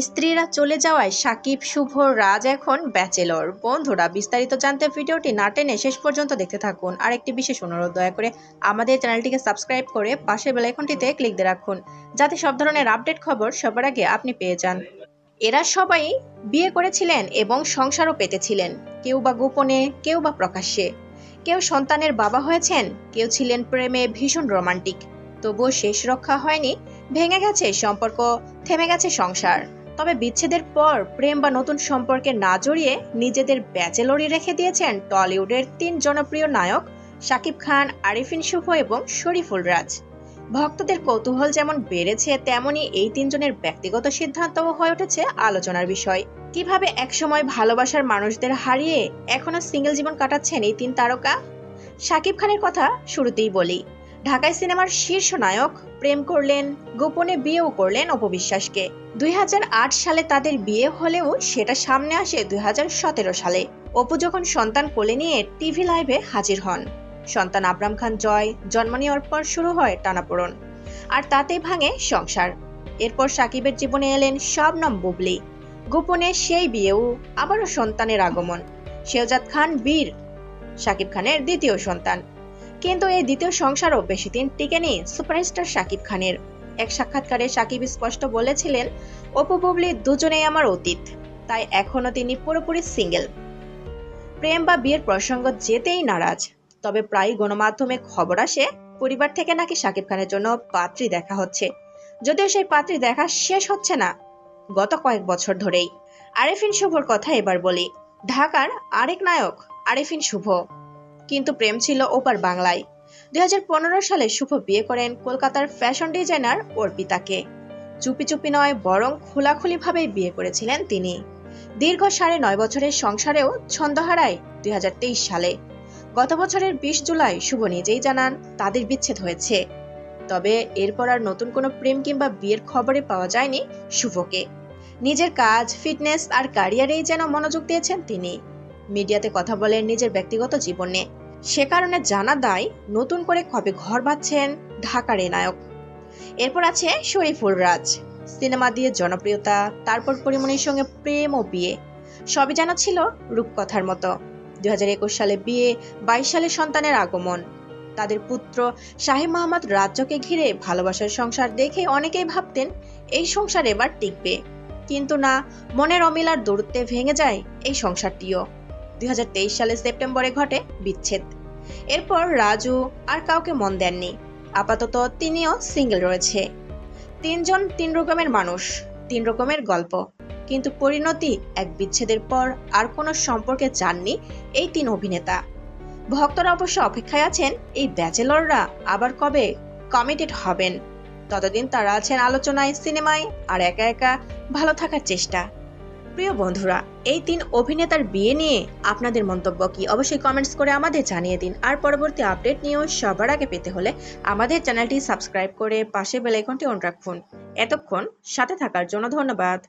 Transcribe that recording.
স্ত্রীরা চলে যাওয়ায় সাকিব, শুভ, রাজ এখন ব্যাচেলর। বন্ধুরা, বিস্তারিত জানতে ভিডিওটি না টেনে শেষ পর্যন্ত দেখতে থাকুন। আর একটি বিশেষ অনুরোধ, দয়া করে আমাদের চ্যানেলটিকে সাবস্ক্রাইব করে পাশের বেলাইকনটিতে ক্লিক দিয়ে রাখুন, যাতে সব ধরনের আপডেট খবর সবার আগে আপনি পেয়ে যান। এরা সবাই বিয়ে করেছিলেন এবং সংসারও পেতেছিলেন, কেউ বা গোপনে, কেউ বা প্রকাশ্যে। কেউ সন্তানের বাবা হয়েছেন, কেউ ছিলেন প্রেমে ভীষণ রোমান্টিক। তবুও শেষ রক্ষা হয়নি, ভেঙে গেছে সম্পর্ক, থেমে গেছে সংসার। তবে বিচ্ছেদের পর প্রেম বা নতুন সম্পর্কে না জড়িয়ে নিজেদের ব্যাচেলরি রেখে দিয়েছেন টলিউডের তিন জনপ্রিয় নায়ক শাকিব খান, আরিফিন শুভ এবং শরীফুল রাজ। ভক্তদের কৌতূহল যেমন বেড়েছে, তেমনি এই তিনজনের ব্যক্তিগত সিদ্ধান্তও হয়ে উঠেছে আলোচনার বিষয়। কীভাবে একসময় ভালোবাসার মানুষদের হারিয়ে এখনও সিঙ্গেল জীবন কাটাচ্ছেন এই তিন তারকা? শাকিব খানের কথা শুরুতেই বলি। ঢাকায় সিনেমার শীর্ষ নায়ক প্রেম করলেন, গোপনে বিয়েও করলেন অপবিশ্বাসকে দুই হাজার আট সালে তাদের বিয়ে হলেও সেটা সামনে আসে দুই হাজার সতেরো সালে। অপু যখন সন্তান কোলে নিয়ে টিভি লাইভে হাজির হন। সন্তান আবরাম খান জয়, জন্ম নেওয়ার পর শুরু হয় টানাপোড়ন। আর তাতেই ভাঙে সংসার। এরপর সাকিবের জীবনে এলেন শবনম বুবলি। গোপনে সেই বিয়েও আবারও সন্তানের আগমন। শেহজাদ খান বীর, সাকিব খানের দ্বিতীয় সন্তান। কিন্তু এই দ্বিতীয় সংসারও বেশি দিন টিকেনি সুপারস্টার শাকিব খানের। এক সাক্ষাৎকারে সাকিব স্পষ্ট বলেছিলেন, অপু বুবলি দুজনেই আমার অতীত, তাই এখনও তিনি পুরোপুরি সিঙ্গেল। প্রেম বা বিয়ের প্রসঙ্গ যেতেই নারাজ, তবে প্রায় গণমাধ্যমে খবর আসে, পরিবার থেকে নাকি শাকিব খানের জন্য পাত্রী দেখা হচ্ছে। যদিও সেই পাত্রী দেখা শেষ হচ্ছে না, গত কয়েক বছর ধরেই। আরেফিন শুভর কথা এবার বলি, ঢাকার আরেক নায়ক, আরেফিন শুভ। কিন্তু প্রেম ছিল ওপার বাংলায়। দুই হাজার পনেরো সালে শুভ বিয়ে করেন কলকাতার ফ্যাশন ডিজাইনার অর্পিতাকে। চুপি চুপি নয়, বরং খোলাখুলিভাবে বিয়ে করেছিলেন তিনি। দীর্ঘ সাড়ে নয় বছরের সংসারেও ছন্দ হারায় দুই হাজার তেইশ সালে। গত বছরের বিশ জুলাই শুভ নিজেই জানান, তাদের বিচ্ছেদ হয়েছে। তবে এরপর আর নতুন কোনো প্রেম কিংবা বিয়ের খবরে পাওয়া যায়নি শুভকে। নিজের কাজ, ফিটনেস আর ক্যারিয়ারেই যেন মনোযোগ দিয়েছেন তিনি। মিডিয়াতে কথা বলেন নিজের ব্যক্তিগত জীবনে। সে কারণে জানা দায় নতুন করে কবে ঘর বাঁধছেন ঢাকার এ নায়ক। এরপর আছে শরীফুল রাজ। সিনেমা দিয়ে জনপ্রিয়তা, তারপর পরিমণির সঙ্গে প্রেম ও বিয়ে। সবই জানা ছিল রূপকথার মতো। দু হাজার একুশ সালে বিয়ে, বাইশ সালে সন্তানের আগমন। তাদের পুত্র শাহিম মোহাম্মদ রাজ্যকে ঘিরে ভালোবাসার সংসার দেখে অনেকেই ভাবতেন, এই সংসার এবার টিকবে। কিন্তু না, মনের অমিলার দূরত্বে ভেঙে যায় এই সংসারটিও। দুই সালে সেপ্টেম্বরে ঘটে বিচ্ছেদ। এরপর রাজু আর কাউকে মন দেননি। আপাতত তিনিও সিঙ্গেল রয়েছে। তিনজন তিন রকমের মানুষ, তিন রকমের গল্প। কিন্তু পরিণতি এক বিচ্ছেদের পর আর কোনো সম্পর্কে যাননি এই তিন অভিনেতা। ভক্তরা অবশ্য অপেক্ষায় আছেন, এই ব্যাচেলররা আবার কবে কমিটেড হবেন? ততদিন তারা আছেন আলোচনায়, সিনেমায়, আর একা একা ভালো থাকার চেষ্টা। প্রিয় বন্ধুরা, এই তিন অভিনেতার বিয়ে নিয়ে আপনাদের মন্তব্য কি? অবশ্যই কমেন্টস করে আমাদের জানিয়ে দিন। আর পরবর্তী আপডেট নিয়েও সবার আগে পেতে হলে আমাদের চ্যানেলটি সাবস্ক্রাইব করে পাশে বেলাইকনটি অন রাখুন। এতক্ষণ সাথে থাকার জন্য ধন্যবাদ।